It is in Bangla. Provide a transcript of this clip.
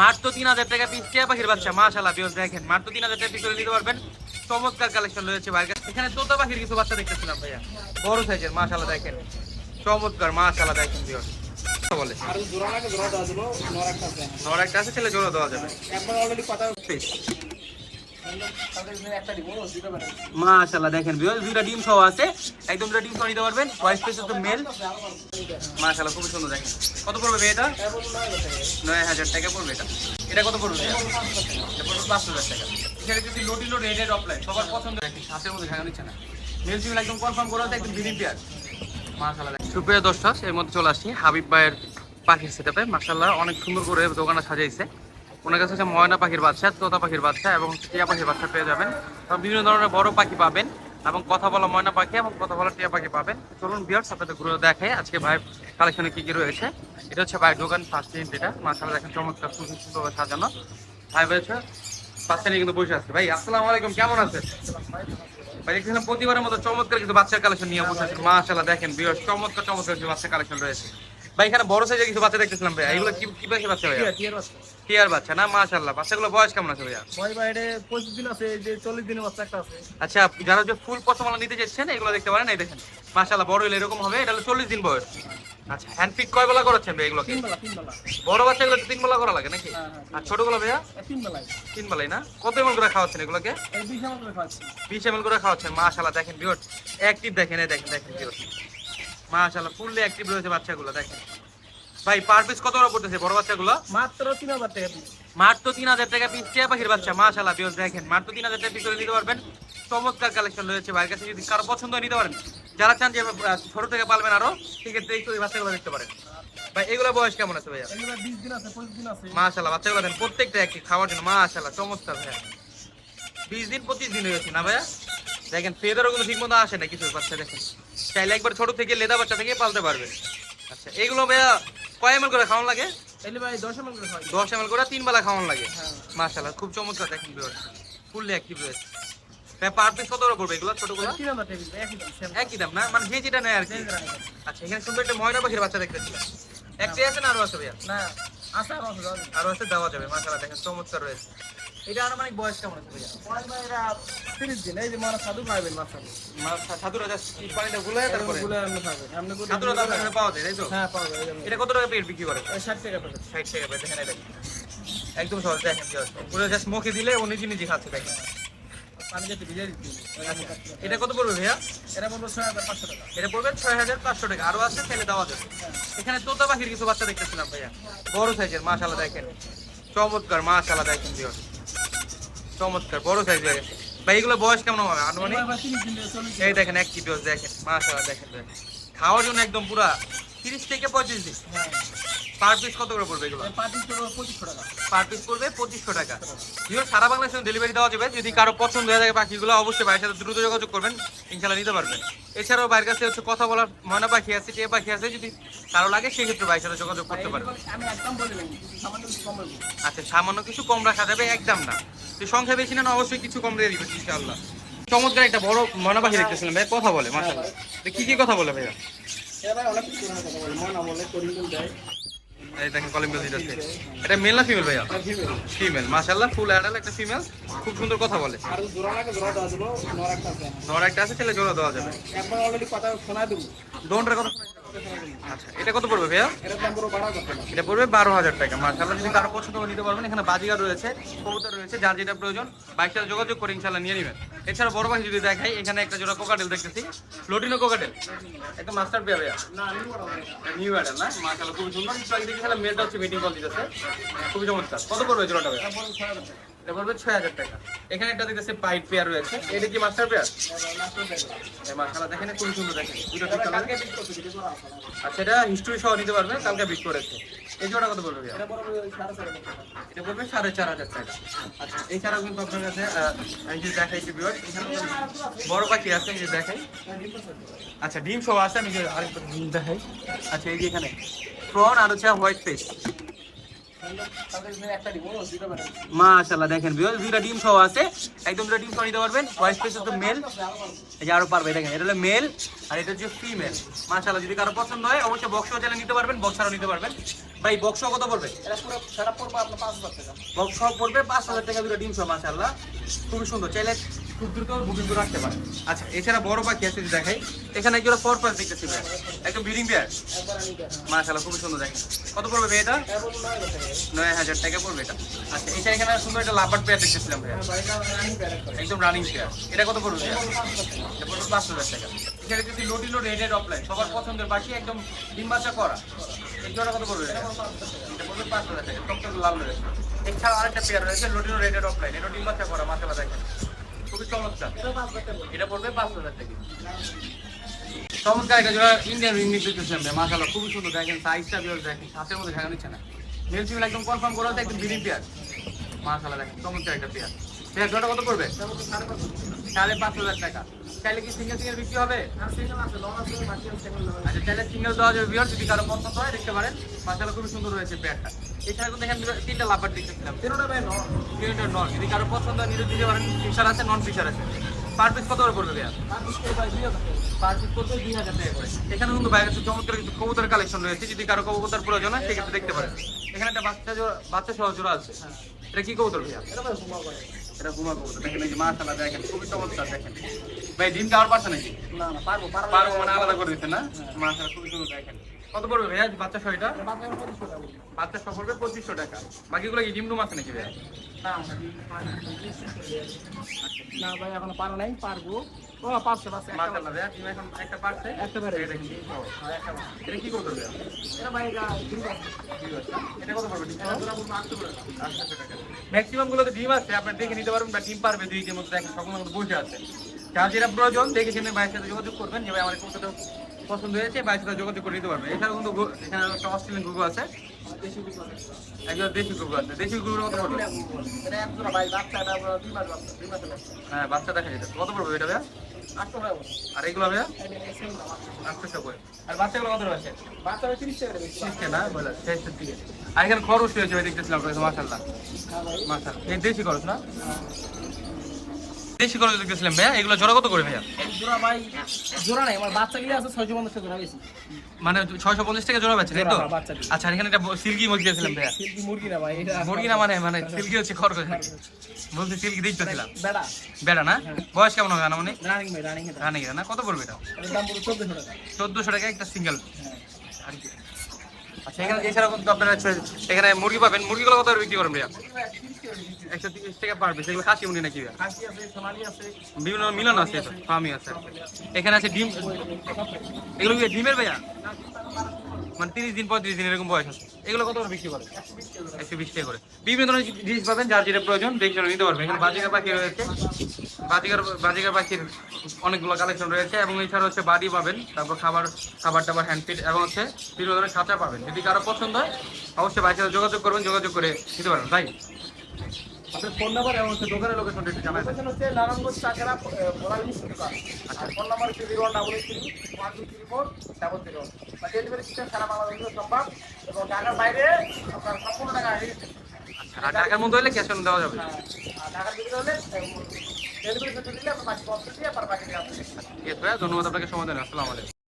মাত্র তিন হাজার টাকা পিস টিয়া পাখির বাচ্চা মাশাল্লাহ বিয়স দেখেন। মাত্র তিন হাজার টাকা পিস করে নিতে পারবেন। চমৎকার কালেকশন রয়েছে কাছে। এখানে তোতা পাখির কিছু বাচ্চা দেখতেছিলাম ভাইয়া। বড় সাইজের মাশাল্লাহ দেখেন। চমৎকার মাশাল্লাহ দেখেন বিয়স বলে। নর একটা আছে ছেলে জোড়া দেওয়া যাবে। অলরেডি কথা মাশাল্লাহ দেখেন দুইটা ডিম সহ আছে। একদম দুটা ডিম সহ নিতে পারবেন। হোয়াইট পেস তো মেল মাশাল্লাহ খুবই সুন্দর, দেখেন। কত পড়বে এটা? নয় হাজার টাকা পড়বে এটা। এটা কত পড়বে? এটা পড়বে পাঁচ হাজার টাকা। এখানে যদি লোডি লোড রেডেড অফলাইন সবার পছন্দ। একটি সাথের মধ্যে নিচ্ছে না। মেল ফিমেল একদম কনফার্ম করা একদম বিলিং পেয়ার সুপ্রিয় দশটা এর মধ্যে চলে আসছি হাবিব ভাইয়ের পাখির সেটাপে মাশাল্লাহ অনেক সুন্দর করে দোকানটা সাজাইছে। ওনার কাছে হচ্ছে ময়না পাখির বাচ্চা, তোতা পাখির বাচ্চা এবং টিয়া পাখির বাচ্চা পেয়ে যাবেন। এবং বিভিন্ন ধরনের বড় পাখি পাবেন এবং কথা বলা ময়না পাখি এবং কথা বলা টিয়া পাখি পাবেন। চলুন বিয়ার্স আপনাদের ঘুরে দেখাই আজকে ভাইয়ের কালেকশনে কি কি রয়েছে। এটা হচ্ছে ভাই দোকান ফার্স্ট যেটা মাশাল্লাহ দেখেন চমৎকার সুন্দর সুন্দরভাবে সাজানো। ভাই ভাই হচ্ছে পাঁচটা নিয়ে কিন্তু বসে আছে। ভাই, আসসালামু আলাইকুম, কেমন আছেন? ভাই প্রতিবারের মতো চমৎকার কিছু বাচ্চার কালেকশন নিয়ে বসে আছে মাশাল্লাহ দেখেন বিয়ার্স চমৎকার চমৎকার কিছু বাচ্চার কালেকশন রয়েছে। ভাই, এখানে বড় সাইজের কিছু বাচ্চা দেখতেছিলাম ভাই। এগুলো কি কি বাচ্চা ভাইয়া? টিয়ার বাচ্চা বাচ্চা না? মাশাল্লাহ বাচ্চাগুলো বয়স কেমন আছে ভাইয়া? ভয় বাইরে পঁচিশ দিন আছে এই যে চল্লিশ দিনের বাচ্চা একটা আছে। আচ্ছা যারা যে ফুল পচমালা নিতে চাচ্ছেন এগুলো দেখতে পারেন এই দেখেন। মাশাল্লাহ বড় হলে এরকম হবে এটা হলো চল্লিশ দিন বয়স। আচ্ছা হ্যান্ড পিক কয় বেলা করাচ্ছেন ভাই এগুলোকে? তিন বেলা তিন বেলা। বড় বাচ্চাগুলো তিন বেলা করা লাগে নাকি? হ্যাঁ, হ্যাঁ, আর ছোটগুলো ভাইয়া? তিন বেলায় তিন বেলাই না? কত এমন করে খাওয়াচ্ছেন এগুলোকে? এই বিশ করে খাওয়াচ্ছি। বিশ এমএল করে খাওয়াচ্ছেন মাশাল্লাহ দেখেন বিয়ট অ্যাক্টিভ দেখেন এই দেখেন দেখেন বিয়ট মাশাল্লাহ ফুললি অ্যাক্টিভ রয়েছে বাচ্চাগুলো দেখেন। ভাই পার পিস কত করে পড়তেছে বড় বাচ্চাগুলো? মাত্র তিন হাজার টাকা পিস মাত্র তিন হাজার টাকা পিস টিয়া পাখির বাচ্চা মাশাল্লাহ বিয়স দেখেন। মাত্র তিন হাজার টাকা পিস করে নিতে পারবেন। চমৎকার কালেকশন রয়েছে ভাইয়ের কাছে যদি কারও পছন্দ নিতে পারেন। যারা চান যে ছোট থেকে পালবেন আরও সেক্ষেত্রে এই বাচ্চাগুলো দেখতে পারেন। ভাই এগুলো বয়স কেমন আছে ভাইয়া? মাশাল্লাহ বাচ্চাগুলো দেন প্রত্যেকটা একটি খাওয়ার জন্য মাশাল্লাহ চমৎকার ভাইয়া। বিশ দিন পঁচিশ দিন হয়েছে না ভাইয়া? দেখেন ফেদারও কিন্তু ঠিক মতো আসে না কিছু বাচ্চা দেখেন। চাইলে একবার ছোট থেকে লেদা বাচ্চা থেকে পালতে পারবে। আচ্ছা এগুলো ভাইয়া কয় এমএল করে খাওয়ান লাগে? দশ এমএল করে তিন বেলা খাওয়ান লাগে। হ্যাঁ। মাশাল্লাহ খুব চমৎকার দেখেন ফুললি অ্যাক্টিভ রয়েছে। পার পিস কত পড়বে এগুলো ছোটগুলো একই দাম না? মানে যে যেটা নেয় আর কি। আচ্ছা এখানে সুন্দর একটা ময়না পাখির বাচ্চা দেখতেছি একটাই আছে না আরও আছে ভাইয়া? না আছে আর আছে দাদা আরও আছে দেওয়া যাবে মাশাল্লাহ দেখেন চমৎকার রয়েছে। এটা আনুমানিক বয়স কেমন আছে ভাইয়া? তিরিশ দিন এই যে মানে সাধু সাধুরা জাস্ট পানিটা গুলে তারপরে? গুলো সাধুরা তো আপনার পাওয়া যায় তাই তো? হ্যাঁ পাওয়া যায় এটা কত টাকা পেট বিক্রি করে? ষাট টাকা ষাট টাকা পেট দেখেন এটা। একদম সহজ দেখেন পুরো জাস্ট মুখে দিলে ও নিজে নিজে খাচ্ছে দেখেন। যাতে এটা কত পড়বে ভাইয়া? এটা বলব ছয় হাজার পাঁচশো টাকা। এটা পড়বে ছয় হাজার পাঁচশো টাকা। আরও আছে ছেলে দেওয়া যাবে। এখানে তোতা পাখির কিছু বাচ্চা দেখতেছিলাম ভাইয়া। বড় সাইজের মাশাল্লাহ দেখেন। চমৎকার মাশাল্লাহ দেখেন বিয়র চমৎকার বড় সাইজ গেছে ভাই এগুলো বয়স কেমন হবে? আনুমানিক? এই দেখেন এক কি বিয়স দেখেন মাশাল্লাহ দেখেন খাওয়ার জন্য একদম পুরা তিরিশ থেকে পঁয়ত্রিশ দিন? হ্যাঁ। পার পিস কত করে পড়বে এগুলো? পার পিস পড়বে পঁচিশশো টাকা। বিয়র সারা বাংলাদেশে ডেলিভারি দেওয়া যাবে। যদি কারও পছন্দ হয়ে থাকে পাখিগুলো অবশ্যই ভাইয়ের সাথে দ্রুত যোগাযোগ করবেন। ইনশাল্লাহ নিতে পারবেন এছাড়াও ভাইয়ের কাছে হচ্ছে কথা বলার ময়না পাখি আছে টিয়া পাখি আছে যদি কারও লাগে সেক্ষেত্রে ভাইয়ের সাথে যোগাযোগ করতে পারবেন আচ্ছা সামান্য কিছু কম রাখা যাবে একদম না। তো সংখ্যা বেশি না অবশ্যই কিছু কম দিয়ে দিবে ইনশাআল্লাহ। চমৎকার একটা বড় পাখি দেখতেছিলাম ভাই কথা বলে মাশাআল্লাহ। তো কি কি কথা বলে ভাইয়া? দেয়। এই দেখেন কলিং বেল দিতেছে এটা মেল না ফিমেল ভাইয়া? ফিমেল মাশাআল্লাহ ফুল অ্যাডাল একটা ফিমেল খুব সুন্দর কথা বলে। আর জোড়া লাগে জোড়া দেওয়া নর একটা আছে। নর একটা আছে ছেলে জোড়া দেওয়া যাবে। একবার অলরেডি কথা শোনা দেবো। দোনটার কথা আচ্ছা এটা কত পড়বে ভাইয়া? এটা পড়বে বারো হাজার টাকা। মার্শাল্লাহ যদি কারও পছন্দ করে নিতে পারবেন। এখানে বাজিগার রয়েছে কবুতর রয়েছে যার যেটা প্রয়োজন বাইক সাথে যোগাযোগ করে ইনশাল্লাহ নিয়ে নেবেন। এছাড়া বড় পাখি যদি দেখাই এখানে একটা জোড়া কোকাটেল দেখতেছি। লোটিনো কোকাটেল একটা মাস্টার পেয়ে ভাইয়া? নিউ অ্যাডাল না? মার্শাল্লাহ খুবই সুন্দর। দেখি মেয়েটা হচ্ছে মিটিং কল দিতেছে। খুবই চমৎকার। কত পড়বে জোড়াটা ভাইয়া? এটা পড়বে ছয় হাজার টাকা। এখানে একটা দেখতেছে পাইপ পেয়ার রয়েছে। এটা কি মাস্টার পেয়ার? মার্শাল্লাহ দেখেন খুবই সুন্দর দেখেন। দুটো কালার। কালকে এটা হিস্ট্রি সহ নিতে পারবেন কালকে বিট করেছে। এই জোড়া পড়বে ভাইয়া? এটা বড় সাড়ে চার হাজার টাকা। আচ্ছা এছাড়াও কিন্তু আপনার কাছে আমি যদি দেখাই যে বিভাগ বড় পাখি আছে যদি দেখাই আচ্ছা ডিম সব আছে, আমি যে আরেকটা দেখাই। আচ্ছা এই যে এখানে। প্রন আর হচ্ছে হোয়াইট ফেস মাশাআল্লাহ দেখেন বিভাগ দুইটা ডিম সহ আছে। একদম দুটা ডিম সহ নিতে পারবেন। হোয়াইট ফেস হচ্ছে মেল এই যে আরও পারবে দেখেন এটা হলো মেল আর এটা হচ্ছে ফিমেল মাশাআল্লাহ যদি কারও পছন্দ হয় অবশ্যই বক্সও চাইলে নিতে পারবেন বক্সারও নিতে পারবেন। ভাই বক্স কত পড়বে? এটা পুরো সেটা পড়ব আপনার পাঁচ হাজার টাকা। বক্স পড়বে পাঁচ হাজার টাকা দুটো ডিম সহ মাশাল্লাহ খুবই সুন্দর। চাইলে খুব পারে। আচ্ছা এছাড়া বড় পাখি দেখাই। এখানে একজন ফোর পাস দেখতেছি একদম ব্রিডিং পেয়ার আমি খুবই সুন্দর, দেখেন। কত পড়বে এটা? নয় হাজার টাকা পড়বে আচ্ছা এটা এখানে সুন্দর একটা লাভার পেয়ার দেখতেছিলাম একদম রানিং পেয়ার এটা কত পড়বে ভাইয়া? টাকা। এখানে যদি লোড রেডেড অফলাইন সবার পছন্দের পাখি একদম ডিম করা। এই জোড়া কত পড়বে? এটা পড়বে পাঁচ হাজার টাকা। টকটক লাল রয়েছে এছাড়া আরেকটা পেয়ার রয়েছে লোটিনো রেডেড অফলাইন এটা ডিম বাচ্চা করা মাথালা দেখেন খুবই চমৎকার। এটা পড়বে পাঁচ হাজার থেকে চমৎকার একটা জোড়া ইন্ডিয়ান রিং খুবই সুন্দর। দেখেন দেখেন হাতের মধ্যে ঢাকা নিচ্ছে না। মেল ফিমেল একদম কনফার্ম করা হচ্ছে একদম মাসালা দেখেন, চমৎকার একটা পেয়ার জোড়া কত পড়বে? সাড়ে পাঁচ হাজার টাকা। চাইলে কি সিঙ্গেল সিঙ্গেল বিক্রি হবে? আচ্ছা চাইলে সিঙ্গেল দেওয়া যাবে বিয়ার যদি কারও পছন্দ হয় দেখতে পারেন। মাসালা খুবই সুন্দর রয়েছে পেয়ারটা এছাড়া কিন্তু দেখেন তিনটা লাভার দেখতেছিলাম। তিনটা নন। যদি কারও পছন্দ হয় নিজে দিতে পারেন। ফিশার আছে নন ফিশার আছে। পার পিস কত করে পড়বে পেয়ার আর বিশ টাকা ভাই দুই হাজার টাকা। পার পিস করতে দুই হাজার টাকা করে। এখানে কিন্তু বাইরে কিছু চমৎকার কিছু কবুতর কালেকশন রয়েছে। যদি কারও কবুতর প্রয়োজন হয় সেক্ষেত্রে দেখতে পারেন। এখানে একটা বাচ্চা বাচ্চা সহ জোড়া আছে। এটা কি কবুতর ভাইয়া? এটা ভাই ঘুমাও ভাই ঘুমা কবুতর দেখেন এই যে মাশাআল্লাহ দেখেন খুবই চমৎকার দেখেন। ভাই ডিম দেওয়ার পারছে নাকি? না না পারব মানে আলাদা করে দিচ্ছেন না? মাশাআল্লাহ খুবই সুন্দর দেখেন। কত পড়বে ভাইয়া বাচ্চা এটা বলব। বাচ্চা সব পড়বে পঁচিশশো টাকা। বাকিগুলো কি ডিম ডুম আছে নাকি ভাইয়া? না না ভাই এখন পারো নাই পারব। ও পারছে একটা মাশাআল্লাহ ডিম এখন একটা পারছে। একটা বেড়ে এটা কি? হ্যাঁ, এটা কি এটা ভাই এটা দুই এটা কত পড়বে? এটা পুরো বলব আটশো ম্যাক্সিমাম গুলোতে ডিম আছে আপনি দেখে নিতে পারবেন বা ডিম পারবে দুই মধ্যে দেখেন সকলের মধ্যে বসে আছে। যার যেটা প্রয়োজন দেখে শুনে ভাইয়ের সাথে যোগাযোগ করবেন যে ভাই আমার কতটা পছন্দ হয়েছে ভাইয়ের সাথে যোগাযোগ করে নিতে পারবেন। এছাড়াও কিন্তু এখানে একটা অস্ট্রেলিয়ান গুগু আছে। একজন দেশি গুগু আছে। দেশি গুগুর কত পড়বে হ্যাঁ বাচ্চা দেখা যেতে। কত পড়বে এটা ভাইয়া। আর এগুলো ভাইয়া? আটশো। করে। আর বাচ্চাগুলো কত রয়েছে? বাচ্চা তিরিশ টাকা করে বেশি। না? বলে শেষের দিকে আর এখানে খরচ হয়েছে দেখতেছিলাম মাসাল্লাহ হ্যাঁ মাসাল্লাহ এই দেশি খরচ না? দেশি খরচ দেখতেছিলাম ভাইয়া এগুলো জোড়া কত করে ভাইয়া? জোড়া ভাই জোড়া নাই আমার বাচ্চা গিয়ে আছে ছয়শো পঞ্চাশ টাকা জোড়া বেশি। মানে ছয়শো পঞ্চাশ টাকা জোড়া তাই তো? হ্যাঁ। আচ্ছা আর এখানে একটা সিল্কি মুরগি দিয়েছিলাম ভাইয়া। সিল্কি মুরগি না ভাই এটা মুরগি না মানে মানে সিল্কি হচ্ছে খরগোশ বলতে সিল্কি দেখতেছিলাম বেড়া। বেড়া না? বয়স কেমন হবে মানে রানিং ভাই রানিং রানি না? কত পড়বে এটা? দাম পুরো চোদ্দশো টাকা। চোদ্দশো টাকা একটা সিঙ্গেল। হ্যাঁ। আর কি? আচ্ছা এখানে এছাড়া কিন্তু আপনারা এখানে মুরগি পাবেন। মুরগিগুলো কত করে বিক্রি করেন ভাইয়া? একশো তিরিশ টাকা পারবে সেগুলো খাসি মুরগি নাকি ভাইয়া? বিভিন্ন মিলন আছে ফার্মি আছে। এখানে আছে ডিম। এগুলো ডিমের ভাইয়া? মানে তিরিশ দিন পঁয়ত্রিশ দিন এরকম বয়স এগুলো কত করে বিক্রি করে? একশো বিশ টাকা করে। বিভিন্ন ধরনের জিনিস পাবেন, যার যেটা প্রয়োজন, দেখে নিতে পারবেন। এখানে বাজিকার পাখি রয়েছে। বাজিকার বাজিকার পাখির অনেকগুলো কালেকশন রয়েছে এবং এছাড়া হচ্ছে বাড়ি পাবেন, তারপর খাবার খাবার টাবার হ্যান্ডপিট এবং হচ্ছে বিভিন্ন ধরনের খাঁচা পাবেন। যদি কারও পছন্দ হয়, অবশ্যই বাইকের যোগাযোগ করবেন, যোগাযোগ করে নিতে পারবেন, তাই? আপনার ফোন নাম্বার এবং হচ্ছে দোকানের লোকেশনটা একটু জানাই দেন। লোকেশন হচ্ছে নারায়ণগঞ্জ চাকরা বলালি দোকান আর ফোন নাম্বার হচ্ছে zero one double eight three one two three four double zero. বা ডেলিভারি সিস্টেম সারা বাংলাদেশের সম্ভব। এবং ঢাকার বাইরে আপনার সম্পূর্ণ টাকা আগে আর টাকার মধ্যে হলে ক্যাশ অন দেওয়া যাবে। আর ঢাকার ভিতরে হলে ডেলিভারি দিলে আপনার বাকি পথ দিয়ে আপনার বাকি ধন্যবাদ আপনাকে সময় দেন আসসালামু আলাইকুম।